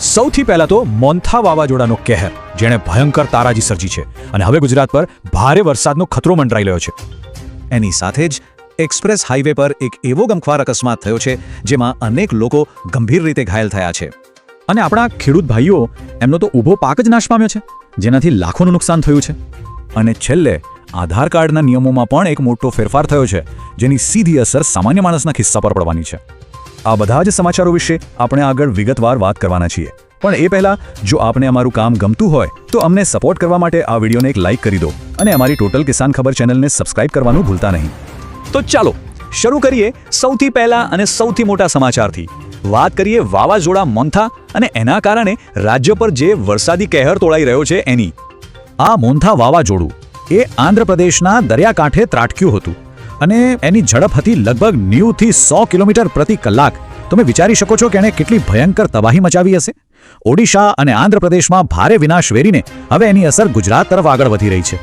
સૌથી પહેલા તો મોન્થા વાવાઝોડાનો કહેર, જેણે ભયંકર તારાજી સર્જી છે અને હવે ગુજરાત પર ભારે વરસાદનો ખતરો મંડરાઈ રહ્યો છે. એની સાથે જ એક્સપ્રેસ હાઈવે પર એક એવો ગમખ્વાર અકસ્માત થયો છે, જેમાં અનેક લોકો ગંભીર રીતે ઘાયલ થયા છે. અને આપણા ખેડૂત ભાઈઓ, એમનો તો ઊભો પાક જ નાશ પામ્યો છે, જેનાથી લાખોનું નુકસાન થયું છે. અને છેલ્લે આધાર કાર્ડના નિયમોમાં પણ એક મોટો ફેરફાર થયો છે, જેની સીધી અસર સામાન્ય માણસના ખિસ્સા પર પડવાની છે. આ બધા જ સમાચારો વિશે આપણે આગળ વિગતવાર વાત કરવાના છીએ. પણ એ પહેલા, જો આપને અમારું કામ ગમતું હોય, તો અમને સપોર્ટ કરવા માટે આ વિડીયોને એક લાઇક કરી દો અને અમારી ટોટલ કિસાન ખબર ચેનલને સબસ્ક્રાઇબ કરવાનું ભૂલતા નહીં. તો ચાલો, શરૂ કરીએ સૌથી પહેલા અને સૌથી મોટા સમાચારથી. વાત કરીએ વાવાઝોડા મોન્થા અને એના કારણે રાજ્ય પર જે વરસાદી કહેર તોળાઈ રહ્યો છે એની. આ મોન્થા વાવાઝોડું એ આંધ્રપ્રદેશના દરિયાકાંઠે ત્રાટક્યું હતું. અને એની ઝડપ હતી લગભગ નેવુંથી સો કિલોમીટર પ્રતિ કલાક. તમે વિચારી શકો છો કે એણે કેટલી ભયંકર તબાહી મચાવી હશે? ઓડિશા અને આંધ્રપ્રદેશમાં ભારે વિનાશ વેરીને હવે એની અસર ગુજરાત તરફ આગળ વધી રહી છે.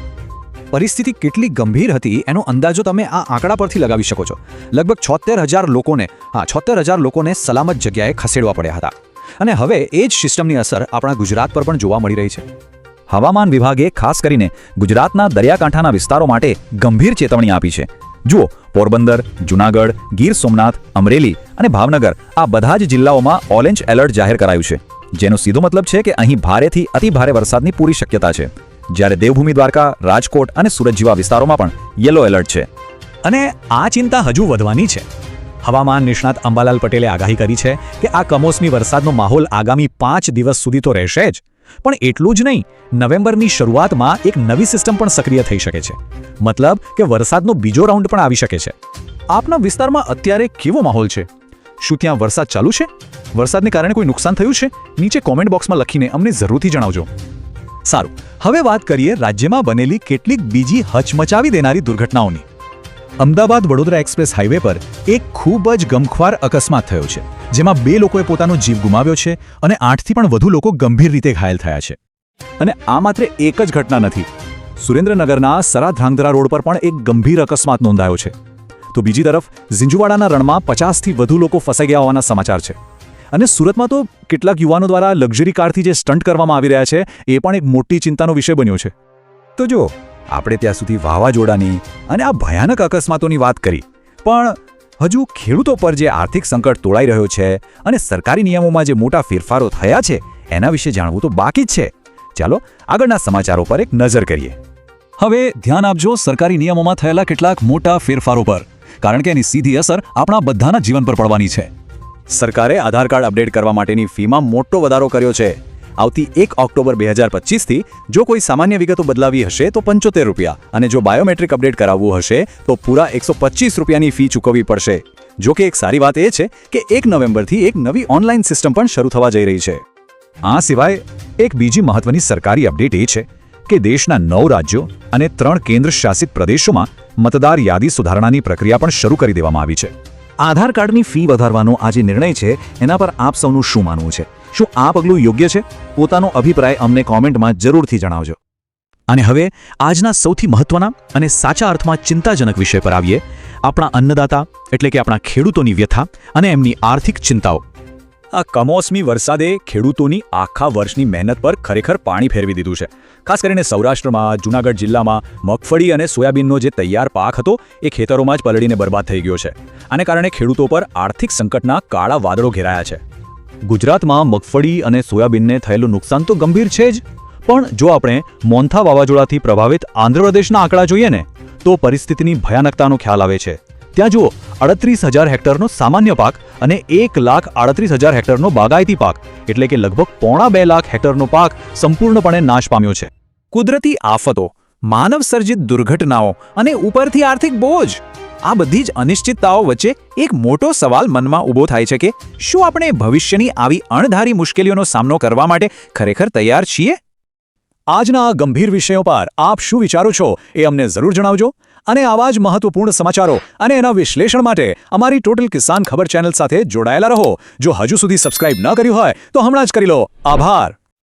પરિસ્થિતિ કેટલી ગંભીર હતી એનો અંદાજો તમે આ આંકડા પરથી લગાવી શકો છો. લગભગ છોતેર હજાર લોકોને, હા, છોતેર હજાર લોકોને સલામત જગ્યાએ ખસેડવા પડ્યા હતા. અને હવે એ જ સિસ્ટમની અસર આપણા ગુજરાત પર પણ જોવા મળી રહી છે. હવામાન વિભાગે ખાસ કરીને ગુજરાતના દરિયાકાંઠાના વિસ્તારો માટે ગંભીર ચેતવણી આપી છે. જુઓ, પોરબંદર, જૂનાગઢ, ગીર સોમનાથ, અમરેલી અને ભાવનગર આ બધા જ જિલ્લાઓમાં ઓરેન્જ એલર્ટ જાહેર કરાયું છે. જેનો સીધો મતલબ છે કે અહીં ભારેથી અતિ ભારે વરસાદની પૂરી શક્યતા છે. જ્યારે દેવભૂમિ દ્વારકા, રાજકોટ અને સુરત જેવા વિસ્તારોમાં પણ યલો એલર્ટ છે. અને આ ચિંતા હજુ વધવાની છે. હવામાન નિષ્ણાત અંબાલાલ પટેલે આગાહી કરી છે કે આ કમોસમી વરસાદનો માહોલ આગામી પાંચ દિવસ સુધી તો રહેશે જ. પણ એટલું જ નહીં, નવેમ્બરની શરૂઆતમાં એક નવી સિસ્ટમ પણ સક્રિય થઈ શકે છે. મતલબ કે વરસાદનો બીજો રાઉન્ડ પણ આવી શકે છે. આપના વિસ્તારમાં અત્યારે કેવો માહોલ છે? શું ત્યાં વરસાદ ચાલુ છે? વરસાદને કારણે કોઈ નુકસાન થયું છે? નીચે કોમેન્ટ બોક્સમાં લખીને અમને જરૂરથી જણાવજો. સારું, હવે વાત કરીએ રાજ્યમાં બનેલી કેટલીક બીજી હચમચાવી દેનારી દુર્ઘટનાઓની. અમદાવાદ વડોદરા એક્સપ્રેસ હાઈવે પર એક ખૂબ જ ગમખ્વાર અકસ્માત થયો છે, જેમાં બે લોકોએ પોતાનો જીવ ગુમાવ્યો છે અને આઠથી પણ વધુ લોકો ગંભીર રીતે ઘાયલ થયા છે. અને આ માત્ર એક જ ઘટના નથી, સુરેન્દ્રનગરના સરા ધ્રાંગધ્રા રોડ પર પણ એક ગંભીર અકસ્માત નોંધાયો છે. તો બીજી તરફ, ઝીંઝુવાડાના રણમાં પચાસથી વધુ લોકો ફસાઈ ગયા હોવાના સમાચાર છે. અને સુરતમાં તો કેટલાક યુવાનો દ્વારા લક્ઝરી કારથી જે સ્ટન્ટ કરવામાં આવી રહ્યા છે, એ પણ એક મોટી ચિંતાનો વિષય બન્યો છે. તો જો આપણે ત્યાં સુધી વાવાઝોડાની અને આ ભયાનક અકસ્માતોની વાત કરી. પણ હજુ ખેડૂતો પર જે આર્થિક સંકટ તોળાઈ રહ્યો છે અને સરકારી નિયમોમાં જે મોટા ફેરફારો થયા છે, એના વિશે જાણવું તો બાકી જ છે. ચાલો આગળના સમાચારો પર એક નજર કરીએ. હવે ધ્યાન આપજો સરકારી નિયમોમાં થયેલા કેટલાક મોટા ફેરફારો પર, કારણ કે એની સીધી અસર આપણા બધાના જીવન પર પડવાની છે. સરકારે આધાર કાર્ડ અપડેટ કરવા માટેની ફીમાં મોટો વધારો કર્યો છે. આવતી એક ઓક્ટોબર બે હજાર પચીસથી જો કોઈ સામાન્ય વિગતો બદલાવી હશે તો પંચોતેર રૂપિયા. અને જો બાયોમેટ્રિક અપડેટ કરાવવું હશે તો પૂરા એકસો પચીસ રૂપિયાની ફી ચૂકવવી પડશે. જો કે એક સારી વાત એ છે કે એક નવેમ્બરથી એક નવી ઓનલાઈન સિસ્ટમ પણ શરૂ થવા જઈ રહી છે. આ સિવાય એક બીજી મહત્વની સરકારી અપડેટ એ છે કે દેશના નવ રાજ્યો અને ત્રણ કેન્દ્ર શાસિત પ્રદેશોમાં મતદાર યાદી સુધારણાની પ્રક્રિયા પણ શરૂ કરી દેવામાં આવી છે. આધાર કાર્ડની ફી વધારવાનો આ જે નિર્ણય છે, એના પર આપ સૌનું શું માનવું છે? શું આ પગલું યોગ્ય છે? પોતાનો અભિપ્રાય અમને કોમેન્ટમાં જરૂરથી જણાવજો. અને હવે, આજના સૌથી મહત્વના અને સાચા અર્થમાં ચિંતાજનક વિષય પર આવીએ. આપણા અન્નદાતા, એટલે કે આપણા ખેડૂતોની વ્યથા અને એમની આર્થિક ચિંતાઓ. આ કમોસમી વરસાદે ખેડૂતોની આખા વર્ષની મહેનત પર ખરેખર પાણી ફેરવી દીધું છે. ખાસ કરીને સૌરાષ્ટ્રમાં, જૂનાગઢ જિલ્લામાં મગફળી અને સોયાબીનનો જે તૈયાર પાક હતો, એ ખેતરોમાં જ પલળીને બરબાદ થઈ ગયો છે. આને કારણે ખેડૂતો પર આર્થિક સંકટના કાળા વાદળો ઘેરાયા છે. ગુજરાતમાં મગફળી અને સોયાબીનને થયેલું નુકસાન તો ગંભીર છે જ, પણ જો આપણે મોન્થા વાવાઝોડાથી પ્રભાવિત આંધ્રપ્રદેશના આંકડા જોઈએ ને, તો પરિસ્થિતિની ભયાનકતાનો ખ્યાલ આવે છે. ત્યાં જુઓ, અડત્રીસ હજાર હેક્ટરનો સામાન્ય પાક અને એક લાખ આડત્રીસ હજાર હેક્ટરનો બાગાયતી પાક. એટલે કે લગભગ પોણા બે લાખ હેક્ટરનો પાક સંપૂર્ણપણે નાશ પામ્યો છે. કુદરતી આફતો માનવ સર્જિત દુર્ઘટનાઓ અને ઉપરથી આર્થિક બોજ. આ બધી જ અનિશ્ચિતતાઓ વચ્ચે એક મોટો સવાલ મનમાં ઊભો થાય છે કે, શું આપણે ભવિષ્યની આવી અણધારી મુશ્કેલીઓનો સામનો કરવા માટે ખરેખર તૈયાર છીએ? આજના આ ગંભીર વિષયો પર આપ શું વિચારો છો એ અમને જરૂર જણાવજો. અને આવા જ મહત્વપૂર્ણ સમાચારો અને એના વિશ્લેષણ માટે અમારી ટોટલ કિસાન ખબર ચેનલ સાથે જોડાયેલા રહો. જો હજુ સુધી સબસ્ક્રાઇબ ન કર્યું હોય તો હમણાં જ કરી લો. આભાર.